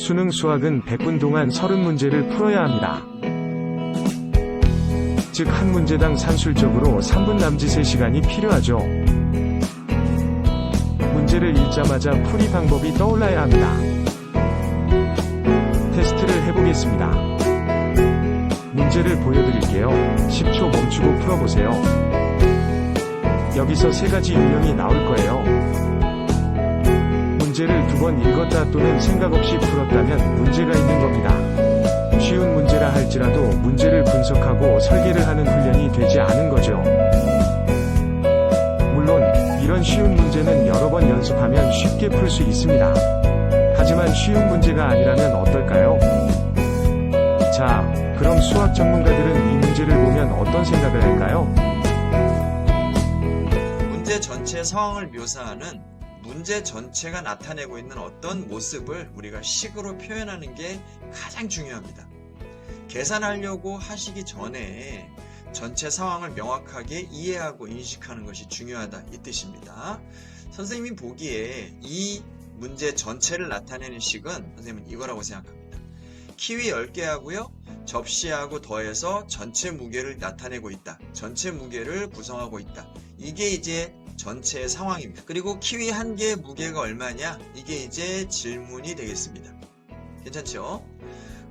수능 수학은 100분 동안 30문제를 풀어야 합니다. 즉, 한 문제당 산술적으로 3분 남짓의 시간이 필요하죠. 문제를 읽자마자 풀이 방법이 떠올라야 합니다. 테스트를 해보겠습니다. 문제를 보여드릴게요. 10초 멈추고 풀어보세요. 여기서 세 가지 유형이 나올 거예요. 문제를 두 번 읽었다 또는 생각 없이 풀었다면 문제가 있는 겁니다. 쉬운 문제라 할지라도 문제를 분석하고 설계를 하는 훈련이 되지 않은 거죠. 물론, 이런 쉬운 문제는 여러 번 연습하면 쉽게 풀 수 있습니다. 하지만 쉬운 문제가 아니라면 어떨까요? 자, 그럼 수학 전문가들은 이 문제를 보면 어떤 생각을 할까요? 문제 전체의 상황을 묘사하는 문제 전체가 나타내고 있는 어떤 모습을 우리가 식으로 표현하는 게 가장 중요합니다. 계산하려고 하시기 전에 전체 상황을 명확하게 이해하고 인식하는 것이 중요하다 이 뜻입니다. 선생님이 보기에 이 문제 전체를 나타내는 식은 선생님은 이거라고 생각합니다. 키위 10개 하고요. 접시하고 더해서 전체 무게를 나타내고 있다. 전체 무게를 구성하고 있다. 이게 이제 전체의 상황입니다. 그리고 키위 한 개의 무게가 얼마냐? 이게 이제 질문이 되겠습니다. 괜찮죠?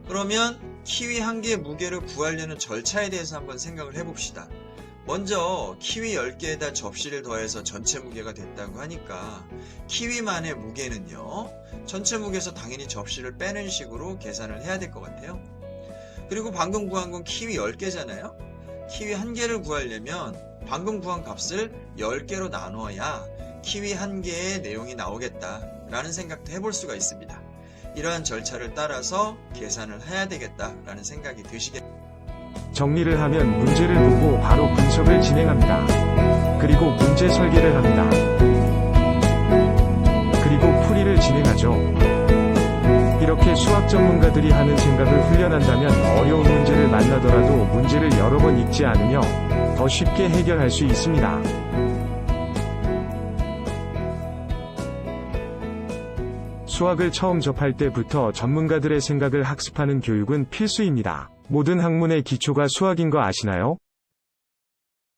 그러면 키위 한 개의 무게를 구하려는 절차에 대해서 한번 생각을 해봅시다. 먼저 키위 10개에다 접시를 더해서 전체 무게가 됐다고 하니까 키위만의 무게는요. 전체 무게에서 당연히 접시를 빼는 식으로 계산을 해야 될 것 같아요. 그리고 방금 구한 건 키위 10개잖아요. 키위 한 개를 구하려면 방금 구한 값을 10개로 나누어야 키위 한 개의 내용이 나오겠다라는 생각도 해볼 수가 있습니다. 이러한 절차를 따라서 계산을 해야 되겠다라는 생각이 드시겠 정리를 하면 문제를 보고 바로 분석을 진행합니다. 그리고 문제 설계를 합니다. 그리고 풀이를 진행하죠. 이렇게 수학 전문가들이 하는 생각을 훈련한다면 어려운 문제를 만나더라도 문제를 여러 번 읽지 않으며 더 쉽게 해결할 수 있습니다. 수학을 처음 접할 때부터 전문가들의 생각을 학습하는 교육은 필수입니다. 모든 학문의 기초가 수학인 거 아시나요?